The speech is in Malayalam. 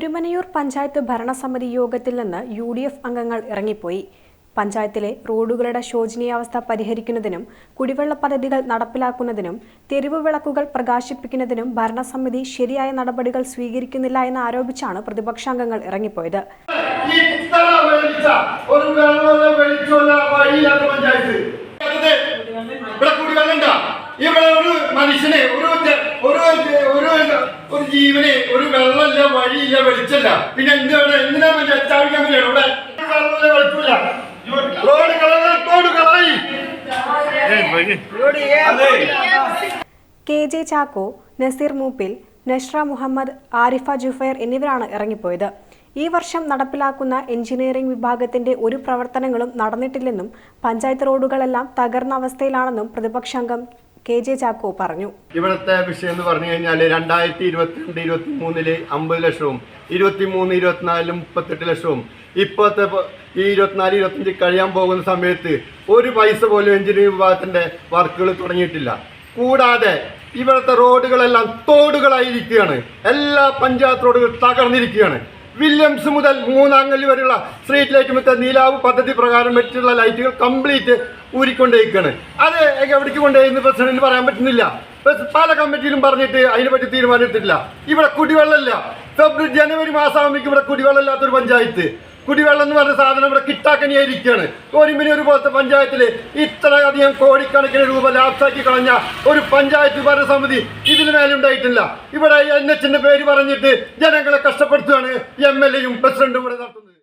കുരുമനയൂർ പഞ്ചായത്ത് ഭരണസമിതി യോഗത്തിൽ നിന്ന് യു ഡി എഫ് അംഗങ്ങൾ ഇറങ്ങിപ്പോയി. പഞ്ചായത്തിലെ റോഡുകളുടെ ശോചനീയാവസ്ഥ പരിഹരിക്കുന്നതിനും കുടിവെള്ള പദ്ധതികൾ നടപ്പിലാക്കുന്നതിനും തെരുവ് വിളക്കുകൾ പ്രകാശിപ്പിക്കുന്നതിനും ഭരണസമിതി ശരിയായ നടപടികൾ സ്വീകരിക്കുന്നില്ല എന്ന് ആരോപിച്ചാണ് പ്രതിപക്ഷാംഗങ്ങൾ ഇറങ്ങിപ്പോയത്. ഇവിടെ ഒരു മനുഷ്യനെ ഒരു ഒരു ഒരു ഒരു ജീവനെ ഒരു വെള്ളമില്ല വഴിയില്ല വെളിച്ചല്ല. പിന്നെ എന്താണ് എന്തിനാ പറ്റി അച്ചാവിക്കാൻ പറ്റില്ല. ഇവിടെ road K J Chacko Nazeer Moopil Nashra Muhammad Arifa Jufair എന്നിവരാണ് ഇറങ്ങിപ്പോയത്. ഈ വർഷം നടപ്പിലാക്കുന്ന എഞ്ചിനീയറിംഗ് വിഭാഗത്തിന്റെ ഒരു പ്രവർത്തനങ്ങളും നടന്നിട്ടില്ലെന്നും പഞ്ചായത്ത് റോഡുകളെല്ലാം തകർന്ന അവസ്ഥയിലാണെന്നും പ്രതിപക്ഷാംഗം കെ ജെ ചാക്കോ പറഞ്ഞു. ഇവിടുത്തെ വിഷയം എന്ന് പറഞ്ഞു കഴിഞ്ഞാൽ രണ്ടായിരത്തി ഇരുപത്തിരണ്ട് ഇരുപത്തി മൂന്നിൽ അമ്പത് ലക്ഷവും ഇരുപത്തി മൂന്ന് ഇരുപത്തിനാലിൽ മുപ്പത്തെട്ട് ലക്ഷവും. ഇപ്പോഴത്തെ ഈ ഇരുപത്തിനാല് ഇരുപത്തഞ്ച് കഴിയാൻ പോകുന്ന സമയത്ത് ഒരു പൈസ പോലും എഞ്ചിനീയറിംഗ് വിഭാഗത്തിന്റെ വർക്കുകൾ തുടങ്ങിയിട്ടില്ല. കൂടാതെ ഇവിടുത്തെ റോഡുകളെല്ലാം തോടുകളായിരിക്കുകയാണ് എല്ലാ പഞ്ചായത്ത് റോഡുകളും തകർന്നിരിക്കുകയാണ്. വില്യംസ് മുതൽ മൂന്നാങ്കല്ലി വരെയുള്ള സ്ട്രീറ്റ് ലൈറ്റ് മറ്റേ നീലാവ് പദ്ധതി പ്രകാരം വെച്ചിട്ടുള്ള ലൈറ്റുകൾ കംപ്ലീറ്റ് ഊരിക്കൊണ്ടേക്കാണ് അത് എവിടേക്ക് കൊണ്ടുപോയി പ്രസിഡന്റിന് പറയാൻ പറ്റുന്നില്ല. പല കമ്മിറ്റിയിലും പറഞ്ഞിട്ട് അതിനെപ്പറ്റി തീരുമാനം എടുത്തിട്ടില്ല ഇവിടെ കുടിവെള്ളമില്ല. ഫെബ്രുവരി ജനുവരി മാസമാകുമ്പോഴേക്കും ഇവിടെ കുടിവെള്ളമില്ലാത്തൊരു പഞ്ചായത്ത്. കുടിവെള്ളം എന്ന് പറഞ്ഞ സാധനം ഇവിടെ കിട്ടാക്കനിയായിരിക്കുകയാണ്. ഒരു പോലത്തെ പഞ്ചായത്തിൽ ഇത്രയധികം കോടിക്കണക്കിന് രൂപ ലാപ്സാക്കി കളഞ്ഞ ഒരു പഞ്ചായത്ത് ഭരണസമിതി ഇതിന് മേലുണ്ടായിട്ടില്ല ഇവിടെ എൻ എച്ചിന്റെ പേര് പറഞ്ഞിട്ട് ജനങ്ങളെ കഷ്ടപ്പെടുത്തുകയാണ് എം എൽ എയും പ്രസിഡന്റും ഇവിടെ നടത്തുന്നത്.